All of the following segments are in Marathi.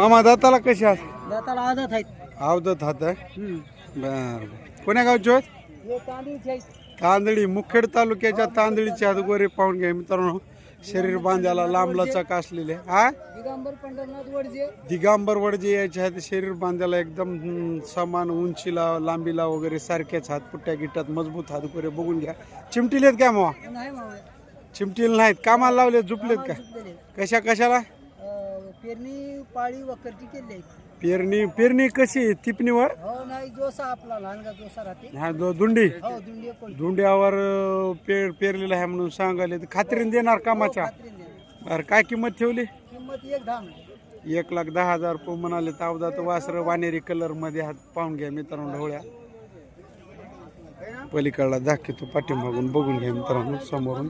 मामा दाताला कशी आहात? दाताला आदत आहेत. अवदत हात आहे? हम्म. बर कोण्या गावचे आहेत हे तांदूळचे आहेत. तांदळी मुखेड तालुक्याच्या तांदळीचे हात गोरे पाहून घ्या मित्रांनो. शरीर बांधायला लांब लचक असलेले. हा? दिगंबर पंढरनाथ वडजे. दिगांबर वडजे याचे आहेत. शरीर बांधायला एकदम हम्म, समान उंचीला लांबीला वगैरे सारखेच हात पुट्ट्या गिट्ट्यात मजबूत हात गोरे बघून घ्या. चिमटीलेत काय नाही मावळे चिमटील नाहीत. कामाला लावले झुपलेत का. कशा कशाला? पेरणी पाळी वकरची केली आहे. पेरणी पेरणी कशी टिपणीवर? हो नाही जोसा आपला लहानगा जोसा राहते. हा दुंडी? हो दुंडी कोण धुंड्यावर अं, पेर पेरलेलं आहे म्हणून सांगायला. तर खात्रीन देणार कामाच्या देणार. बरं काय किंमत ठेवली? किंमत एक धाम एक लाख दहा हजार रुपये म्हणाले. तावदात वासर वानेरी कलरमध्ये हात पाहून घ्या मित्रांनो ढोळ्या पलीकडला दाखवतो पाठीमागून बघून घ्या मित्रांनो समोरून.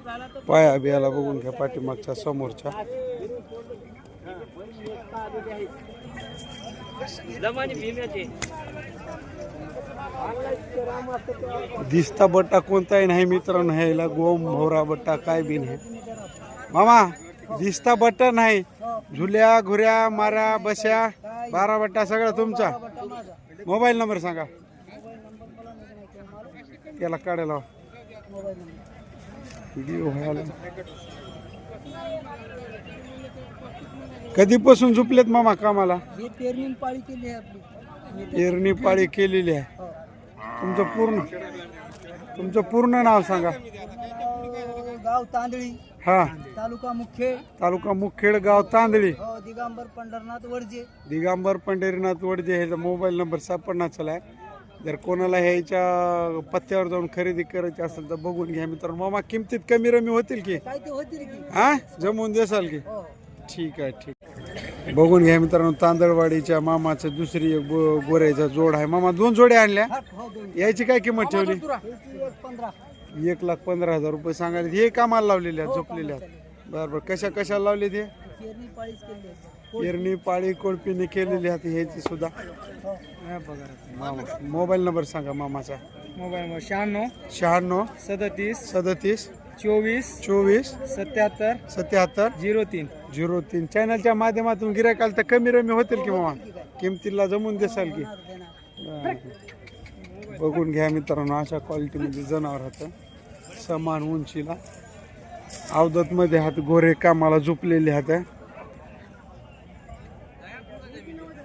पाया बियाला बघून घ्या पाठीमागच्या समोरच्या. दिसता बट्टा कोणताही नाही मित्रांनो ह्याला गोम भोरा बट्टा काय बी नाही मामा दिसता बट्टा नाही. झुल्या घुऱ्या मारा बश्या बारा बट्टा सगळा तुमचा. मोबाईल नंबर सांगा. मोबाईल त्याला काढायला व्हिडिओ व्हायला. कधीपासून झुपलेत मामा कामाला? हे पेरणी पाळी केली आहे आपली. हे पेरणी पाळी केलेली आहे. हो. तुमचं पूर्ण? तुमचं पूर्ण नाव सांगा. अं, गाव तांदळी. हा. तालुका मुख्य. तालुका मुखेड गाव तांदळी. हो दिगंबर पंढरनाथ वडजे. दिगांबर पंढरीनाथ वडजे ह्याचा मोबाईल नंबर सापडणार चला जर कोणाला ह्याच्या पत्त्यावर जाऊन खरेदी करायची असेल तर बघून घ्या मित्रांनो. मामा किमतीत कमी रमी होतील की? काय ते होतील की? हा? जमवून देसाल की? हो. ठीक आहे ठीक बघून घ्या मित्रांनो तांदळवाडीच्या मामाचं दुसरी एक गो गोऱ्याचा जोड आहे. मामा दोन जोड्या आणल्या. हा, हो याची काय किंमत ठेवली? एक लाख पंधरा हजार रुपये सांगायला. हे कामाला लावलेले आहेत झोपलेले आहेत बरं बरं. कशा कशाला लावले ते? पेरणी आहे. पेरणी पाळी कोळपीने केलेली आहेत ह्याची सुद्धा. हो. हा, मामा मोबाईल नंबर सांगा मामाचा. मोबाईल नंबर शहाण्णव शहाण्णव सदतीस सदतीस चोवीस चोवीस सत्याहत्तर सत्याहत्तर झिरो तीन. झिरो तीन. चॅनलच्या माध्यमातून गिरायकाल तर कमी रमी होतील की मामा किमतीला जमून देसाल की? बरं. बघून घ्या मित्रांनो अशा क्वालिटीमध्ये जनावर होतं समान उंचीला. अवदतमध्ये हात गोरे कामाला झोपलेले हात